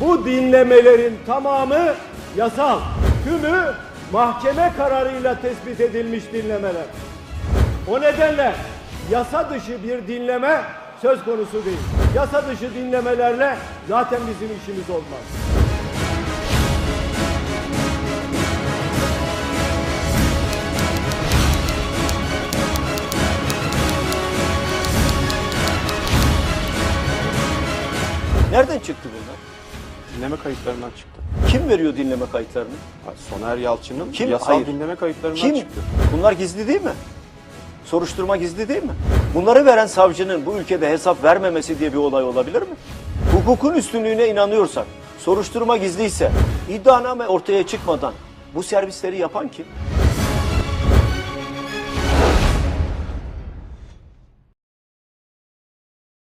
Bu dinlemelerin tamamı yasal. Tümü mahkeme kararıyla tespit edilmiş dinlemeler. O nedenle yasa dışı bir dinleme söz konusu değil. Yasa dışı dinlemelerle zaten bizim işimiz olmaz. Nereden çıktı bunlar? Dinleme kayıtlarından çıktı. Kim veriyor dinleme kayıtlarını? Soner Yalçın'ın Kim? yasal Hayır. dinleme kayıtlarından Kim? çıktı. Bunlar gizli değil mi? Soruşturma gizli değil mi? Bunları veren savcının bu ülkede hesap vermemesi diye bir olay olabilir mi? Hukukun üstünlüğüne inanıyorsak, soruşturma gizliyse, iddianame ortaya çıkmadan bu servisleri yapan kim?